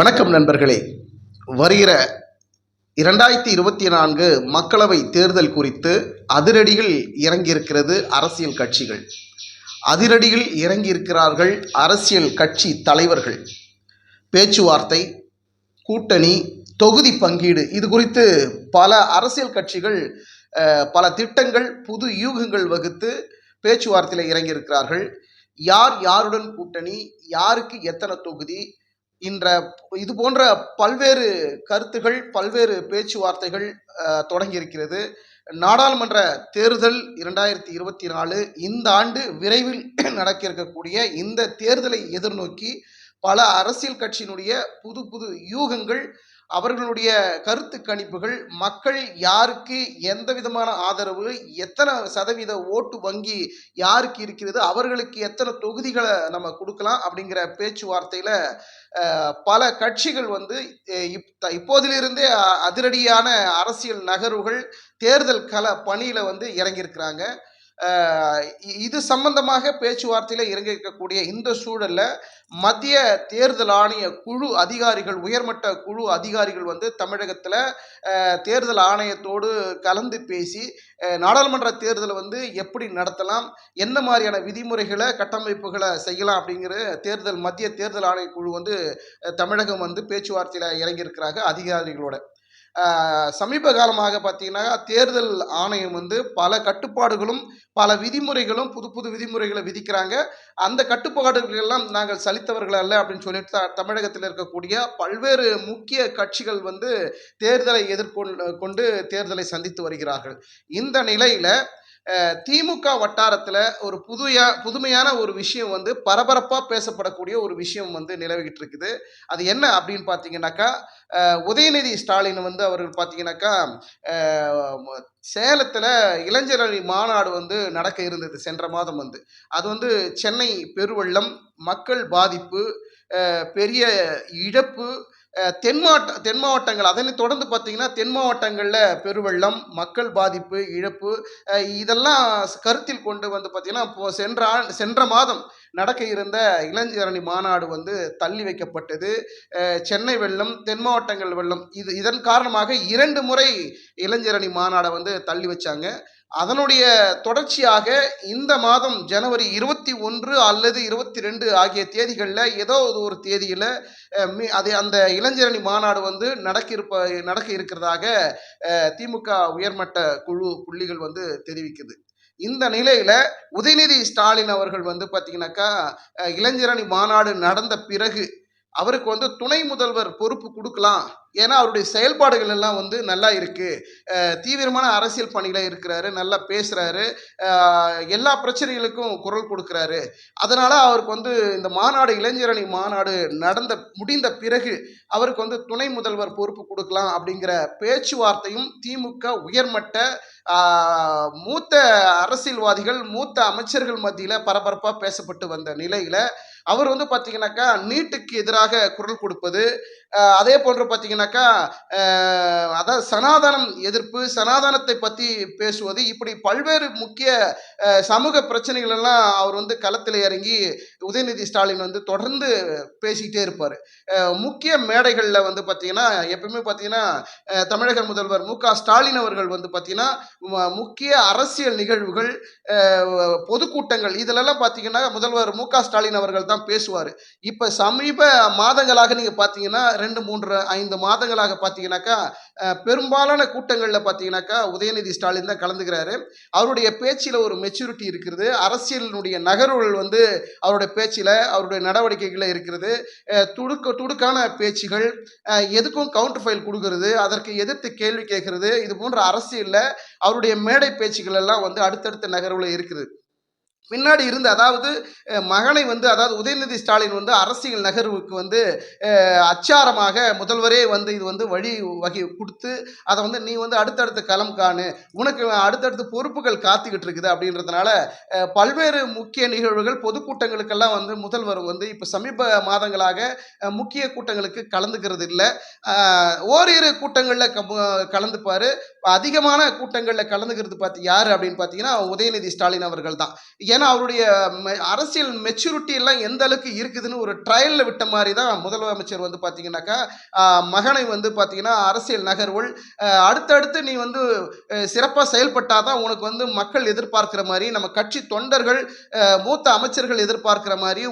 வணக்கம் நண்பர்களே. வருகிற இரண்டாயிரத்தி இருபத்தி நான்கு மக்களவை தேர்தல் குறித்து அதிரடியில் இறங்கியிருக்கிறது அரசியல் கட்சிகள். அதிரடியில் இறங்கியிருக்கிறார்கள் அரசியல் கட்சி தலைவர்கள். பேச்சுவார்த்தை கூட்டணி தொகுதி பங்கீடு இது குறித்து பல அரசியல் கட்சிகள் பல திட்டங்கள் புது யூகங்கள் வகுத்து பேச்சுவார்த்தையில் இறங்கியிருக்கிறார்கள். யார் யாருடன் கூட்டணி யாருக்கு எத்தனை தொகுதி இன்ற இது போன்ற பல்வேறு கருத்துகள் பல்வேறு பேச்சுவார்த்தைகள் தொடங்கியிருக்கிறது. நாடாளுமன்ற தேர்தல் இரண்டாயிரத்தி இருபத்தி நாலு இந்த ஆண்டு விரைவில் நடக்க இருக்கக்கூடிய இந்த தேர்தலை எதிர்நோக்கி பல அரசியல் கட்சியினுடைய புது புது யூகங்கள் அவர்களுடைய கருத்து கணிப்புகள் மக்கள் யாருக்கு எந்த விதமான ஆதரவு எத்தனை சதவீத ஓட்டு வங்கி யாருக்கு இருக்கிறது அவர்களுக்கு எத்தனை தொகுதிகளை நம்ம கொடுக்கலாம் அப்படிங்கிற பேச்சுவார்த்தையில் பல கட்சிகள் வந்து இப்- இப்போதிலிருந்தே அதிரடியான அரசியல் நகர்வுகள் தேர்தல் கள பணியில் வந்து இறங்கியிருக்கிறாங்க. இது சம்பந்தமாக பேச்சுவார்த்தையில் இறங்கி இருக்கக்கூடிய இந்த சூழலில் மத்திய தேர்தல் ஆணைய குழு அதிகாரிகள் உயர்மட்ட குழு அதிகாரிகள் வந்து தமிழகத்தில் தேர்தல் ஆணையத்தோடு கலந்து பேசி நாடாளுமன்ற தேர்தலை வந்து எப்படி நடத்தலாம் என்ன மாதிரியான விதிமுறைகளை கட்டமைப்புகளை செய்யலாம் அப்படிங்கிற தேர்தல் மத்திய தேர்தல் ஆணைய குழு வந்து தமிழகம் வந்து பேச்சுவார்த்தையில் இறங்கியிருக்கிறாங்க அதிகாரிகளோட. சமீப காலமாக பார்த்தீங்கன்னா தேர்தல் ஆணையம் வந்து பல கட்டுப்பாடுகளும் பல விதிமுறைகளும் புது புது விதிமுறைகளை விதிக்கிறாங்க. அந்த கட்டுப்பாடுகளெல்லாம் நாங்கள் சலித்தவர்கள் அல்ல அப்படின்னு சொல்லிட்டு த- தமிழகத்தில் இருக்கக்கூடிய பல்வேறு முக்கிய கட்சிகள் வந்து தேர்தலை எதிர்கொண்டு கொண்டு தேர்தலை சந்தித்து வருகிறார்கள். இந்த நிலையில் திமுக வட்டாரத்தில் ஒரு புதுயா புதுமையான ஒரு விஷயம் வந்து பரபரப்பாக பேசப்படக்கூடிய ஒரு விஷயம் வந்து நிலவிக்கிட்டு இருக்குது. அது என்ன அப்படின்னு பார்த்தீங்கன்னாக்கா உதயநிதி ஸ்டாலின் வந்து அவர்கள் பார்த்தீங்கன்னாக்கா சேலத்தில் இளைஞரணி மாநாடு வந்து நடக்க இருந்தது சென்ற மாதம் வந்து. அது வந்து சென்னை பெருவெள்ளம் மக்கள் பாதிப்பு பெரிய இழப்பு தென் மாவட்ட தென் மாவட்டங்கள். அதனை தொடர்ந்து பார்த்தீங்கன்னா தென் மாவட்டங்களில் பெருவெள்ளம் மக்கள் பாதிப்பு இழப்பு இதெல்லாம் கருத்தில் கொண்டு வந்து பார்த்தீங்கன்னா இப்போ சென்ற ஆண் சென்ற மாதம் நடக்க இருந்த இளைஞரணி மாநாடு வந்து தள்ளி வைக்கப்பட்டது. சென்னை வெள்ளம் தென் மாவட்டங்கள் வெள்ளம் இது இதன் காரணமாக இரண்டு முறை இளைஞரணி மாநாடை வந்து தள்ளி வச்சாங்க. அதனுடைய தொடர்ச்சியாக இந்த மாதம் ஜனவரி இருபத்தி ஒன்று அல்லது இருபத்தி ரெண்டு ஆகிய தேதிகளில் ஏதோ ஒரு தேதியில் அது அந்த இளைஞரணி மாநாடு வந்து நடக்க இருப்ப நடக்க இருக்கிறதாக திமுக உயர்மட்ட குழு புள்ளிகள் வந்து தெரிவிக்குது. இந்த நிலையில் உதயநிதி ஸ்டாலின் அவர்கள் வந்து பார்த்தீங்கன்னாக்கா இளைஞரணி மாநாடு நடந்த பிறகு அவருக்கு வந்து துணை முதல்வர் பொறுப்பு கொடுக்கலாம். ஏன்னா அவருடைய செயல்பாடுகள் எல்லாம் வந்து நல்லா இருக்குது தீவிரமான அரசியல் பணிகளாக இருக்கிறாரு நல்லா பேசுகிறாரு எல்லா பிரச்சனைகளுக்கும் குரல் கொடுக்குறாரு. அதனால் அவருக்கு வந்து இந்த மாநாடு இளைஞரணி மாநாடு நடந்த முடிந்த பிறகு அவருக்கு வந்து துணை முதல்வர் பொறுப்பு கொடுக்கலாம் அப்படிங்கிற பேச்சுவார்த்தையும் திமுக உயர்மட்ட மூத்த அரசியல்வாதிகள் மூத்த அமைச்சர்கள் மத்தியில் பரபரப்பாக பேசப்பட்டு வந்த நிலையில் அவர் வந்து பார்த்தீங்கன்னாக்கா நீட்டுக்கு எதிராக குரல் கொடுப்பது அதே போன்று பார்த்தீங்கன்னாக்கா அதாவது சனாதனம் எதிர்ப்பு சனாதனத்தை பற்றி பேசுவது இப்படி பல்வேறு முக்கிய சமூக பிரச்சனைகள் எல்லாம் அவர் வந்து களத்தில் இறங்கி உதயநிதி ஸ்டாலின் வந்து தொடர்ந்து பேசிக்கிட்டே இருப்பார். முக்கிய மேடைகளில் வந்து பார்த்தீங்கன்னா எப்பவுமே பார்த்தீங்கன்னா தமிழக முதல்வர் மு க ஸ்டாலின் அவர்கள் வந்து பார்த்தீங்கன்னா முக்கிய அரசியல் நிகழ்வுகள் பொதுக்கூட்டங்கள் இதிலெல்லாம் பார்த்தீங்கன்னா முதல்வர் மு க ஸ்டாலின் அவர்கள் தான் பேசுவார். இப்போ சமீப மாதங்களாக நீங்கள் பார்த்தீங்கன்னா ரெண்டு மூன்று ஐந்து மாதங்களாக பார்த்தீங்கன்னாக்கா பெரும்பாலான கூட்டங்களில் பார்த்தீங்கன்னாக்கா உதயநிதி ஸ்டாலின் தான் கலந்துக்கிறாரு. அவருடைய பேச்சில் ஒரு மெச்சூரிட்டி இருக்கிறது. அரசியலினுடைய நகர்வுகள் வந்து அவருடைய பேச்சில் அவருடைய நடவடிக்கைகளில் இருக்கிறது. துடுக்க துடுக்கான பேச்சுகள் எதுக்கும் கவுண்டர் ஃபைல் கொடுக்கறது அதற்கு எதிர்த்து கேள்வி கேட்கறது. இது போன்ற அரசியலில் அவருடைய மேடை பேச்சுகள் எல்லாம் வந்து அடுத்தடுத்த நகர்வில் இருக்குது. பின்னாடி இருந்து அதாவது மகனை வந்து அதாவது உதயநிதி ஸ்டாலின் வந்து அரசியல் நகர்வுக்கு வந்து அச்சாரமாக முதல்வரே வந்து இது வந்து வழி வகை கொடுத்து அதை வந்து நீ வந்து அடுத்தடுத்த களம் காணு உனக்கு அடுத்தடுத்து பொறுப்புகள் காத்துக்கிட்டு இருக்குது அப்படின்றதுனால பல்வேறு முக்கிய நிகழ்வுகள் பொதுக்கூட்டங்களுக்கெல்லாம் வந்து முதல்வர் வந்து இப்போ சமீப மாதங்களாக முக்கிய கூட்டங்களுக்கு கலந்துக்கிறது இல்லை. ஓரிரு கூட்டங்களில் கலந்துப்பார். அதிகமான கூட்டங்களில் கலந்துக்கிறது பார்த்து யார் அப்படின்னு பார்த்தீங்கன்னா உதயநிதி ஸ்டாலின் அவர்கள் தான். ஏன்னா அவருடைய மெ- அரசியல் மெச்சூரிட்டி எல்லாம் எந்த அளவுக்கு இருக்குதுன்னு ஒரு ட்ரையலில் விட்ட மாதிரி தான் முதலமைச்சர் வந்து பார்த்தீங்கன்னாக்கா மகனை வந்து பார்த்தீங்கன்னா அரசியல் நகர்வுகள் அடுத்தடுத்து நீ வந்து சிறப்பாக செயல்பட்டால் தான் உனக்கு வந்து மக்கள் எதிர்பார்க்கிற மாதிரி நம்ம கட்சி தொண்டர்கள் மூத்த அமைச்சர்கள் எதிர்பார்க்கிற மாதிரி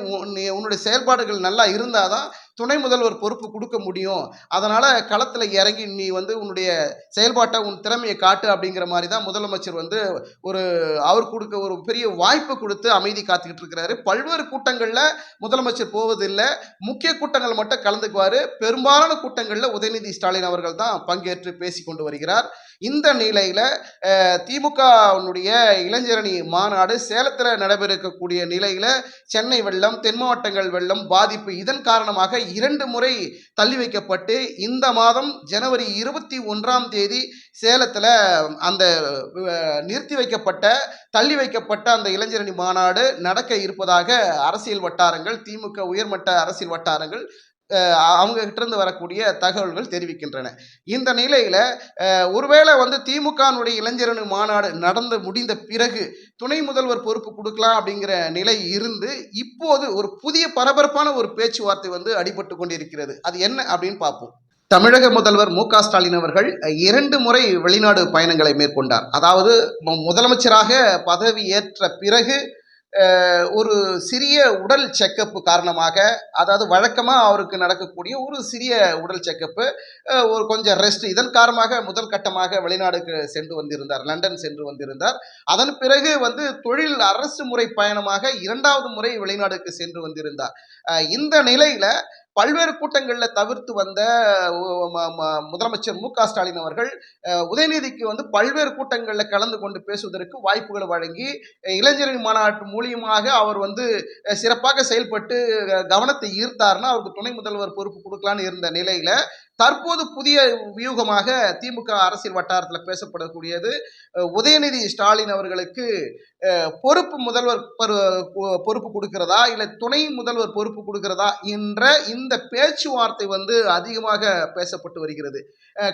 உன்னுடைய செயல்பாடுகள் நல்லா இருந்தால் தான் துணை முதல்வர் பொறுப்பு கொடுக்க முடியும். அதனால் களத்தில் இறங்கி நீ வந்து உன்னுடைய செயல்பாட்டை உன் திறமையை காட்டு அப்படிங்கிற மாதிரி தான் முதலமைச்சர் வந்து ஒரு அவர் கொடுக்க ஒரு பெரிய வாய்ப்பு கொடுத்து அமைதி காத்துக்கிட்டு இருக்கிறாரு. பல்வேறு கூட்டங்களில் முதலமைச்சர் போவதில்லை. முக்கிய கூட்டங்கள் மட்டும் கலந்துக்குவார். பெரும்பாலான கூட்டங்களில் உதயநிதி ஸ்டாலின் அவர்கள் தான் பங்கேற்று பேசி கொண்டு வருகிறார். இந்த நிலையில் திமுகவினுடைய இளைஞரணி மாநாடு சேலத்தில் நடைபெற இருக்கக்கூடிய நிலையில் சென்னை வெள்ளம் தென் மாவட்டங்கள் வெள்ளம் பாதிப்பு இதன் காரணமாக இரண்டு முறை தள்ளி வைக்கப்பட்டு இந்த மாதம் ஜனவரி இருபத்தி ஒன்றாம் தேதி சேலத்தில் அந்த நிறுத்தி வைக்கப்பட்ட தள்ளி வைக்கப்பட்ட அந்த இளைஞரணி மாநாடு நடக்க இருப்பதாக அரசியல் வட்டாரங்கள் திமுக உயர்மட்ட அரசியல் வட்டாரங்கள் அவங்க இருந்து வரக்கூடிய தகவல்கள் தெரிவிக்கின்றன. இந்த நிலையில் ஒருவேளை வந்து திமுகனுடைய இளைஞரணி மாநாடு நடந்து முடிந்த பிறகு துணை முதல்வர் பொறுப்பு கொடுக்கலாம் அப்படிங்கிற நிலை இருந்து இப்போது ஒரு புதிய பரபரப்பான ஒரு பேச்சுவார்த்தை வந்து அடிபட்டு கொண்டிருக்கிறது. அது என்ன அப்படின்னு பார்ப்போம். தமிழக முதல்வர் மு ஸ்டாலின் அவர்கள் இரண்டு முறை வெளிநாடு பயணங்களை மேற்கொண்டார். அதாவது முதலமைச்சராக பதவி ஏற்ற பிறகு ஒரு சிறிய உடல் செக்கப்பு காரணமாக அதாவது வழக்கமாக அவருக்கு நடக்கக்கூடிய ஒரு சிறிய உடல் செக்கப்பு ஒரு கொஞ்சம் ரெஸ்ட் இதன் காரணமாக முதல் கட்டமாக வெளிநாடுக்கு சென்று வந்திருந்தார் லண்டன் சென்று வந்திருந்தார். அதன் பிறகு வந்து தொழில் அரசு முறை பயணமாக இரண்டாவது முறை வெளிநாடுக்கு சென்று வந்திருந்தார். இந்த நிலையில் பல்வேறு கூட்டங்களில் தவிர்த்து வந்த முதலமைச்சர் மு க ஸ்டாலின் அவர்கள் உதயநிதிக்கு வந்து பல்வேறு கூட்டங்களில் கலந்து கொண்டு பேசுவதற்கு வாய்ப்புகளை வழங்கி இளைஞரின் மாநாட்டு மூலியமாக அவர் வந்து சிறப்பாக செயல்பட்டு கவனத்தை ஈர்த்தார்னா அவருக்கு துணை முதல்வர் பொறுப்பு கொடுக்கலான்னு இருந்த நிலையில தற்போது புதிய வியூகமாக திமுக அரசியல் வட்டாரத்தில் பேசப்படக்கூடியது உதயநிதி ஸ்டாலின் அவர்களுக்கு பொறுப்பு முதல்வர் பொ- பொறுப்பு கொடுக்கிறதா இல்லை துணை முதல்வர் பொறுப்பு கொடுக்கிறதா என்ற இந்த பேச்சுவார்த்தை வந்து அதிகமாக பேசப்பட்டு வருகிறது.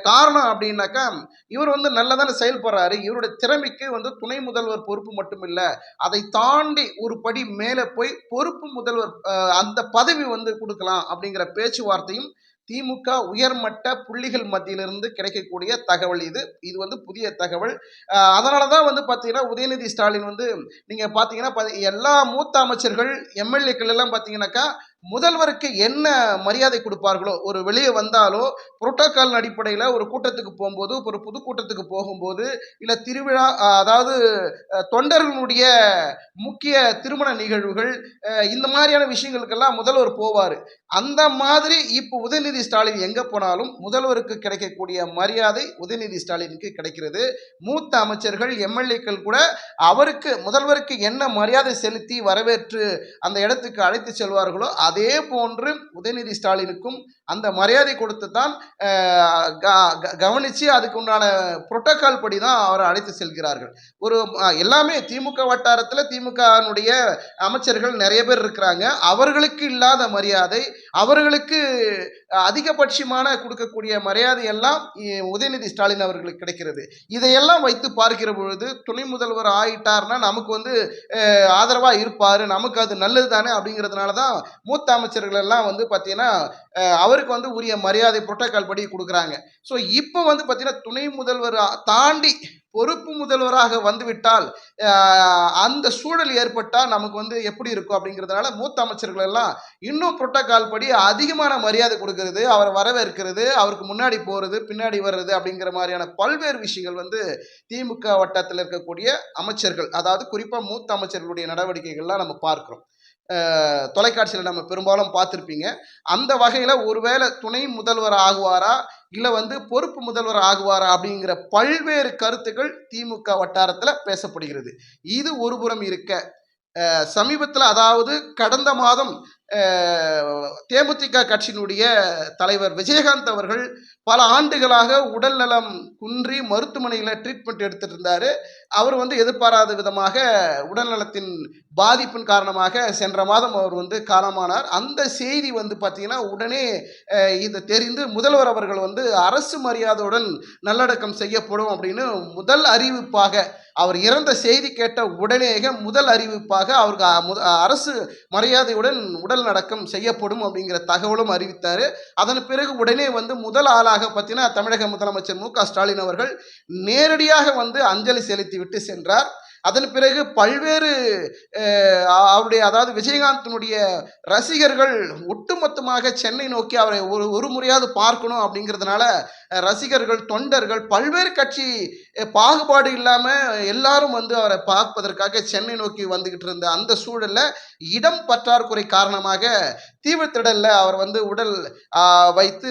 காரணம் அப்படின்னாக்கா இவர் வந்து நல்லதானே செயல்படுறாரு இவருடைய திறமைக்கு வந்து துணை முதல்வர் பொறுப்பு மட்டும் இல்லை அதை தாண்டி ஒரு படி மேலே போய் பொறுப்பு முதல்வர் அந்த பதவி வந்து கொடுக்கலாம் அப்படிங்கிற பேச்சுவார்த்தையும் திமுக உயர்மட்ட புள்ளிகள் மத்தியிலிருந்து கிடைக்கக்கூடிய தகவல் இது. இது வந்து புதிய தகவல். அதனால தான் வந்து பார்த்தீங்கன்னா உதயநிதி ஸ்டாலின் வந்து நீங்கள் பார்த்தீங்கன்னா எல்லா மூத்த அமைச்சர்கள் எம்எல்ஏக்கள் எல்லாம் பார்த்தீங்கன்னாக்கா முதல்வருக்கு என்ன மரியாதை கொடுப்பார்களோ ஒரு வெளியே வந்தாலோ புரோட்டோக்கால் அடிப்படையில் ஒரு கூட்டத்துக்கு போகும்போது ஒரு புது கூட்டத்துக்கு போகும்போது இல்லை திருவிழா அதாவது தொண்டர்களுடைய முக்கிய திருமண நிகழ்வுகள் இந்த மாதிரியான விஷயங்களுக்கெல்லாம் முதல்வர் போவார். அந்த மாதிரி இப்போ உதயநிதி ஸ்டாலின் எங்கே போனாலும் முதல்வருக்கு கிடைக்கக்கூடிய மரியாதை உதயநிதி ஸ்டாலினுக்கு கிடைக்கிறது. மூத்த அமைச்சர்கள் எம்எல்ஏக்கள் கூட அவருக்கு முதல்வருக்கு என்ன மரியாதை செலுத்தி வரவேற்று அந்த இடத்துக்கு அழைத்து செல்வார்களோ அதே அதே போன்று உதயநிதி ஸ்டாலினுக்கும் அந்த மரியாதை கொடுத்து தான் க- க- கவனித்து அதுக்கு உண்டான புரோட்டோக்கால் படி தான் அவரை அழைத்து செல்கிறார்கள். ஒரு எல்லாமே திமுக வட்டாரத்தில் திமுகனுடைய அமைச்சர்கள் நிறைய பேர் இருக்கிறாங்க. அவர்களுக்கு இல்லாத மரியாதை அவர்களுக்கு அதிகபட்சமான கொடுக்கக்கூடிய மரியாதை எல்லாம் உதயநிதி ஸ்டாலின் அவர்களுக்கு கிடைக்கிறது. இதையெல்லாம் வைத்து பார்க்கிற பொழுது துணை முதல்வர் ஆயிட்டார்னா நமக்கு வந்து ஆதரவாக இருப்பார் நமக்கு அது நல்லது தானே அப்படிங்கிறதுனால தான் மூத்த மூத்த அமைச்சர்கள் எல்லாம் வந்து பார்த்தீங்கன்னா அவருக்கு வந்து உரிய மரியாதை புரோட்டோக்கால் படி கொடுக்குறாங்க. ஸோ இப்போ வந்து பார்த்தீங்கன்னா துணை முதல்வர் தாண்டி பொறுப்பு முதல்வராக வந்துவிட்டால் அந்த சூழல் ஏற்பட்டால் நமக்கு வந்து எப்படி இருக்கும் அப்படிங்கிறதுனால மூத்த அமைச்சர்கள் எல்லாம் இன்னும் புரோட்டோக்கால் படி அதிகமான மரியாதை கொடுக்கறது அவரை வரவேற்கிறது அவருக்கு முன்னாடி போகிறது பின்னாடி வர்றது அப்படிங்கிற மாதிரியான பல்வேறு விஷயங்கள் வந்து திமுக வட்டத்தில் இருக்கக்கூடிய அமைச்சர்கள் அதாவது குறிப்பாக மூத்த அமைச்சர்களுடைய நடவடிக்கைகள்லாம் நம்ம பார்க்குறோம். தொலைக்காட்சியில் நம்ம பெரும்பாலும் பார்த்துருப்பீங்க. அந்த வகையில் ஒருவேளை துணை முதல்வர் ஆகுவாரா? இல்லை வந்து பொறுப்பு முதல்வர் ஆகுவாரா? அப்படிங்கிற பல்வேறு கருத்துக்கள் திமுக வட்டாரத்தில் பேசப்படுகிறது. இது ஒருபுறம் இருக்க சமீபத்தில் அதாவது கடந்த மாதம் தேமுதிக கட்சியினுடைய தலைவர் விஜயகாந்த் அவர்கள் பல ஆண்டுகளாக உடல்நலம் குன்றி மருத்துவமனையில் ட்ரீட்மெண்ட் எடுத்துட்டு இருந்தார் அவர் வந்து எதிர்பாராத விதமாக உடல்நலத்தின் பாதிப்பின் காரணமாக சென்ற மாதம் அவர் வந்து காலமானார். அந்த செய்தி வந்து பார்த்திங்கன்னா உடனே அஹ், இது தெரிந்து முதல்வர் அவர்கள் வந்து அரசு மரியாதையுடன் நல்லடக்கம் செய்யப்படும் அப்படின்னு முதல் அறிவிப்பாக அவர் இறந்த செய்தி கேட்ட உடனேக முதல் அறிவிப்பாக அவருக்கு முத- அரசு மரியாதையுடன் உடல் நடக்கம் செய்யப்படும் அப்படிங்கிற தகவலும் அறிவித்தார். அதன் பிறகு உடனே வந்து முதல் ஆளாக பார்த்தீங்கன்னா தமிழக முதலமைச்சர் மு க ஸ்டாலின் அவர்கள் நேரடியாக வந்து அஞ்சலி செலுத்தி விட்டு சென்றார். அதன் பிறகு பல்வேறு அவருடைய அதாவது விஜயகாந்தினுடைய ரசிகர்கள் ஒட்டுமொத்தமாக சென்னை நோக்கி அவரை ஒரு ஒரு முறையாவது பார்க்கணும் அப்படிங்கிறதுனால ரசிகர்கள் தொண்டர்கள் பல்வேறு கட்சி பாகுபாடு இல்லாமல் எல்லாரும் வந்து அவரை பார்ப்பதற்காக சென்னை நோக்கி வந்துகிட்டு இருந்த அந்த சூழலில் இடம் பற்றாக்குறை காரணமாக தீவிரத்திடலில் அவர் வந்து உடல் வைத்து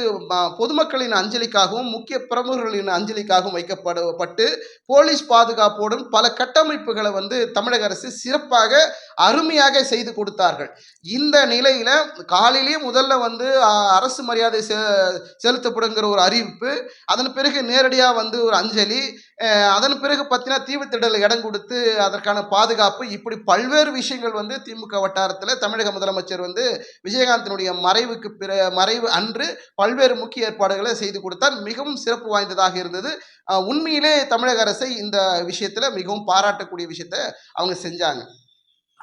பொதுமக்களின் அஞ்சலிக்காகவும் முக்கிய பிரமுகர்களின் அஞ்சலிக்காகவும் வைக்கப்படப்பட்டு போலீஸ் பாதுகாப்போடும் பல கட்டமைப்புகளை வந்து தமிழக அரசு சிறப்பாக அருமையாக செய்து கொடுத்தார்கள். இந்த நிலையில் காலையிலேயே முதல்ல வந்து அரசு மரியாதை செ- செலுத்தப்படுங்கிற ஒரு அறிவிப்பு அதன் பிறகு நேரடியாக வந்து ஒரு அஞ்சலி அதன் பிறகு பார்த்தீங்கன்னா தீவுத்திடல் இடம் கொடுத்து அதற்கான பாதுகாப்பு இப்படி பல்வேறு விஷயங்கள் வந்து திமுக வட்டாரத்தில் தமிழக முதலமைச்சர் வந்து விஜயகாந்தினுடைய மறைவுக்கு பிற மறைவு அன்று பல்வேறு முக்கிய ஏற்பாடுகளை செய்து கொடுத்தார். மிகவும் சிறப்பு வாய்ந்ததாக இருந்தது. உண்மையிலே தமிழக அரசை இந்த விஷயத்தில் மிகவும் பாராட்டக்கூடிய விஷயத்த அவங்க செஞ்சாங்க.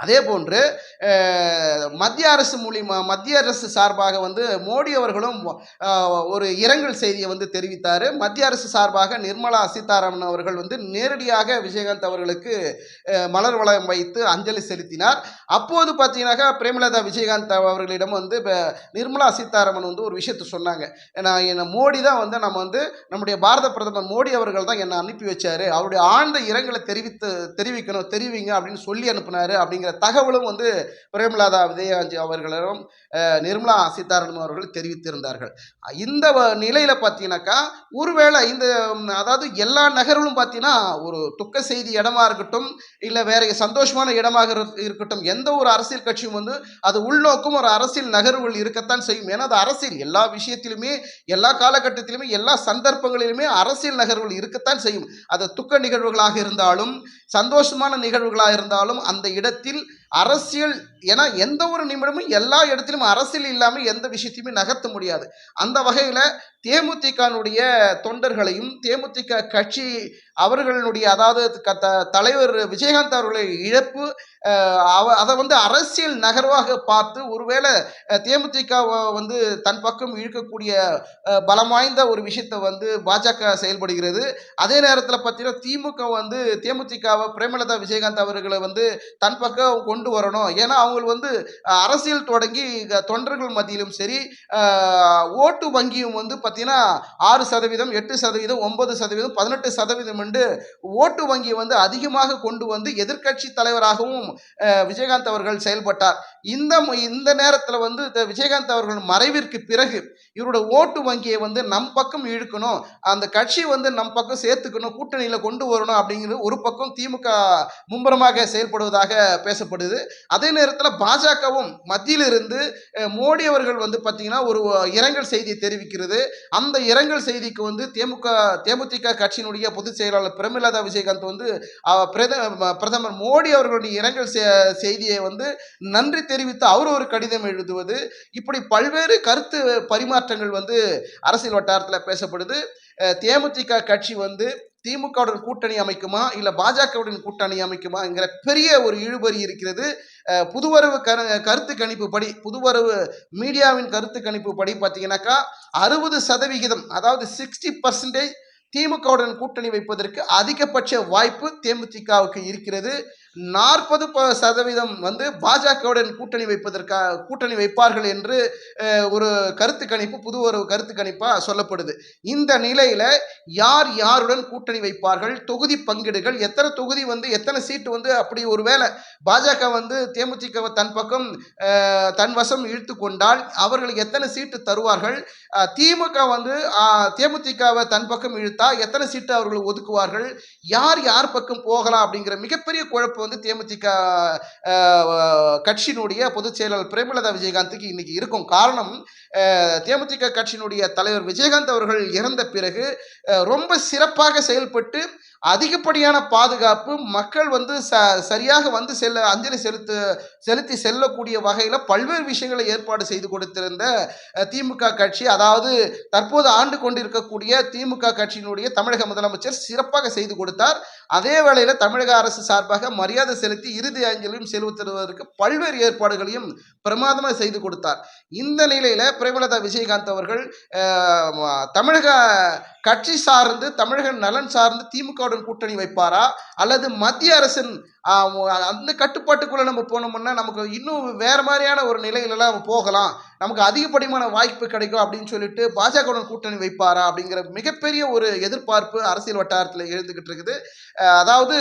அதே போன்று மத்திய அரசு மூலியமாக மத்திய அரசு சார்பாக வந்து மோடி அவர்களும் ஒரு இரங்கல் செய்தியை வந்து தெரிவித்தார். மத்திய அரசு சார்பாக நிர்மலா சீதாராமன் அவர்கள் வந்து நேரடியாக விஜயகாந்த் அவர்களுக்கு மலர் வளையம் வைத்து அஞ்சலி செலுத்தினார். அப்போது பார்த்தீங்கன்னாக்கா பிரேமலதா விஜயகாந்த் அவர்களிடம் வந்து நிர்மலா சீதாராமன் வந்து ஒரு விஷயத்தை சொன்னாங்க. ஏன்னா என்ன மோடி தான் வந்து நம்ம வந்து நம்முடைய பாரத பிரதமர் மோடி அவர்கள் தான் என்னை அனுப்பி வச்சாரு. அவருடைய ஆழ்ந்த இரங்கலை தெரிவித்து தெரிவிக்கணும் தெரிவிங்க அப்படின்னு சொல்லி அனுப்பினார் அப்படிங்கிற தகவலும் வந்து பிரேமலாதா விஜயாஜி அவர்களிடம் நிர்மலா சீதாராமன் அவர்கள் தெரிவித்திருந்தார்கள். இந்த வ- பார்த்தீங்கன்னாக்கா ஒருவேளை இந்த அதாவது எல்லா நகர்களும் பார்த்தீங்கன்னா ஒரு துக்க செய்தி இடமா இருக்கட்டும் இல்லை வேற சந்தோஷமான இடமாக இரு- இருக்கட்டும் எந்த ஒரு அரசியல் கட்சியும் வந்து அது உள்நோக்கும் ஒரு அரசியல் நகர்வுகள் இருக்கத்தான் செய்யும். ஏன்னா அது அரசியல். எல்லா விஷயத்திலுமே எல்லா காலகட்டத்திலுமே எல்லா சந்தர்ப்பங்களிலுமே அரசியல் நகர்வுகள் இருக்கத்தான் செய்யும். அது துக்க நிகழ்வுகளாக இருந்தாலும் சந்தோஷமான நிகழ்வுகளாக இருந்தாலும் அந்த இடத்தில் இடத்தில் அரசியல் ஏன்னா எந்த ஒரு நிமிடமும் எல்லா இடத்திலும் அரசியல் இல்லாமல் எந்த விஷயத்தையுமே நகர்த்த முடியாது. அந்த வகையில் தேமுதிகனுடைய தொண்டர்களையும் தேமுதிக கட்சி அவர்களுடைய அதாவது க- த- தலைவர் விஜயகாந்த் அவர்களுடைய இழப்பு அவ அதை வந்து அரசியல் நகர்வாக பார்த்து ஒருவேளை தேமுதிக வந்து தன் பக்கம் இழுக்கக்கூடிய பலம் வாய்ந்த ஒரு விஷயத்தை வந்து பாஜக செயல்படுகிறது. அதே நேரத்தில் பார்த்தீங்கன்னா திமுக வந்து தேமுதிகவை பிரேமலதா விஜயகாந்த் அவர்களை வந்து தன் பக்கம் கொண்டு கொண்டு வரணும். ஏன்னா அவங்களுக்கு வந்து அரசியல் தொடங்கி தொண்டர்கள் மத்தியிலும் சரி ஓட்டு வங்கியும் வந்து பார்த்தீங்கன்னா ஆறு சதவீதம் எட்டு சதவீதம் ஒன்பது சதவீதம் பதினெட்டு சதவீதம் என்று ஓட்டு வங்கியை வந்து அதிகமாக கொண்டு வந்து எதிர்க்கட்சி தலைவராகவும் விஜயகாந்த் அவர்கள் செயல்பட்டார். இந்த இந்த நேரத்தில் வந்து விஜயகாந்த் அவர்கள் மறைவிற்கு பிறகு இவரோட ஓட்டு வங்கியை வந்து நம் பக்கம் இழுக்கணும். அந்த கட்சி வந்து நம் பக்கம் சேர்த்துக்கணும் கூட்டணியில் கொண்டு வரணும் அப்படிங்கிறது ஒரு பக்கம் திமுக மும்முரமாக செயல்படுவதாக பேசப்படுது. அதே நேரத்தில் பாஜகவும் மத்தியிலிருந்து மோடி அவர்கள் வந்து பார்த்தீங்கன்னா ஒரு இரங்கல் செய்தியை தெரிவிக்கிறது. அந்த இரங்கல் செய்திக்கு வந்து தேமுக தேமுதிக கட்சியினுடைய பொதுச் செயலாளர் பிரேமலதா விஜயகாந்த் வந்து பிரத- பிரதமர் மோடி அவர்களுடைய இரங்கல் செ- செய்தியை வந்து நன்றி தெரிவித்து அவர் ஒரு கடிதம் எழுதுவது. இப்படி பல்வேறு கருத்து பரிமாற்றங்கள் வந்து அரசியல் வட்டாரத்தில் பேசப்படுது. தேமுதிக கட்சி வந்து திமுகவுடன் கூட்டணி அமைக்குமா? இல்லை பாஜகவுடன் கூட்டணி அமைக்குமாங்கிற பெரிய ஒரு இழுபறி இருக்கிறது. புதுவரவு கரு கருத்து கணிப்பு படி புதுவரவு மீடியாவின் கருத்து கணிப்பு படி பார்த்தீங்கன்னாக்கா அறுபது சதவிகிதம் அதாவது சிக்ஸ்டி பர்சன்டேஜ் திமுகவுடன் கூட்டணி வைப்பதற்கு அதிகபட்ச வாய்ப்பு தேமுதிகவுக்கு இருக்கிறது. நாற்பது ப சதவீதம் வந்து பாஜகவுடன் கூட்டணி வைப்பதற்காக கூட்டணி வைப்பார்கள் என்று ஒரு கருத்து கணிப்பு புது ஒரு கருத்து கணிப்பாக சொல்லப்படுது. இந்த நிலையில் யார் யாருடன் கூட்டணி வைப்பார்கள்? தொகுதி பங்கீடுகள் எத்தனை தொகுதி வந்து எத்தனை சீட்டு வந்து அப்படி ஒரு வேளை பாஜக வந்து தேமுதிகவை தன் பக்கம் தன் வசம் இழுத்து கொண்டால் அவர்களுக்கு எத்தனை சீட்டு தருவார்கள்? திமுக வந்து தேமுதிகவை தன் பக்கம் இழுத்தா எத்தனை சீட்டு அவர்கள் ஒதுக்குவார்கள்? யார் யார் பக்கம் போகலாம் அப்படிங்கிற மிகப்பெரிய குழப்பம் வந்து தேமுதிக கட்சியினுடைய பொதுச் செயலாளர் பிரேமலதா விஜயகாந்துக்கு இன்னைக்கு இருக்கும் காரணம் தேமுதிக கட்சியினுடைய தலைவர் விஜயகாந்த் அவர்கள் இறந்த பிறகு ரொம்ப சிறப்பாக செயல்பட்டு அதிகப்படியான பாதுகாப்பு மக்கள் வந்து ச சரியாக வந்து செல்ல அஞ்சலி செலுத்து செலுத்தி செல்லக்கூடிய வகையில் பல்வேறு விஷயங்களை ஏற்பாடு செய்து கொடுத்திருந்த திமுக கட்சி அதாவது தற்போது ஆண்டு கொண்டிருக்கக்கூடிய திமுக கட்சியினுடைய தமிழக முதலமைச்சர் சிறப்பாக செய்து கொடுத்தார். அதே வேளையில் தமிழக அரசு சார்பாக மரியாதை செலுத்தி இறுதி அஞ்சலியும் செலுத்துவதற்கு பல்வேறு ஏற்பாடுகளையும் பிரமாதமாக செய்து கொடுத்தார். இந்த நிலையில் பிரேமலதா விஜயகாந்த் அவர்கள் தமிழக கட்சி சார்ந்து தமிழக நலன் சார்ந்து திமுகவுடன் கூட்டணி வைப்பாரா? அல்லது மத்திய அரசின் அந்த கட்டுப்பாட்டுக்குள்ளே நம்ம போனோம்னா நமக்கு இன்னும் வேறு மாதிரியான ஒரு நிலையிலலாம் நம்ம போகலாம். நமக்கு அதிகப்படியான வாய்ப்பு கிடைக்கும் அப்படின்னு சொல்லிட்டு பாஜகவுடன் கூட்டணி வைப்பாரா அப்படிங்கிற மிகப்பெரிய ஒரு எதிர்பார்ப்பு அரசியல் வட்டாரத்தில் எழுந்துக்கிட்டு இருக்குது. அதாவது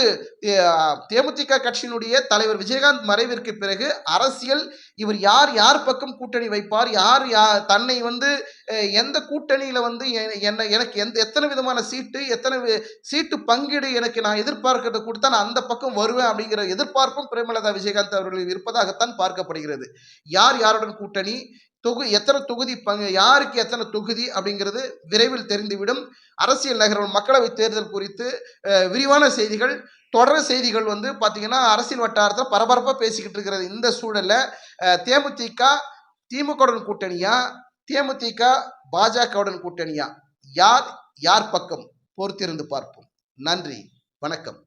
தேமுதிக கட்சியினுடைய தலைவர் விஜயகாந்த் மறைவிற்கு பிறகு அரசியல் இவர் யார் யார் பக்கம் கூட்டணி வைப்பார் யார் யா தன்னை வந்து எந்த கூட்டணியில் வந்து எ- என்ன எனக்கு எந்த எத்தனை விதமான சீட்டு எத்தனை வி- சீட்டு பங்கீடு எனக்கு நான் எதிர்பார்க்கிறத கொடுத்தா நான் அந்த பக்கம் வருவேன் அப்படிங்கிற எதிர்பார்ப்பும் பிரேமலதா விஜயகாந்த் அவர்கள் இருப்பதாகத்தான் பார்க்கப்படுகிறது. யார் யாருடன் கூட்டணி? தொகு எத்தனை தொகுதி பங்கு யாருக்கு எத்தனை தொகுதி அப்படிங்கிறது விரைவில் தெரிந்துவிடும். அரசியல் நகரம் மக்களவை தேர்தல் குறித்து விரிவான செய்திகள். தொடர் செய்திகள் வந்து பார்த்தீங்கன்னா அரசியல் வட்டாரத்தில் பரபரப்பாக பேசிக்கிட்டு இருக்கிறது. இந்த சூழல்ல தேமுதிக திமுகவுடன் கூட்டணியா? தேமுதிக பாஜகவுடன் கூட்டணியா? யார் யார் பக்கம்? பொறுத்திருந்து பார்ப்போம். நன்றி. வணக்கம்.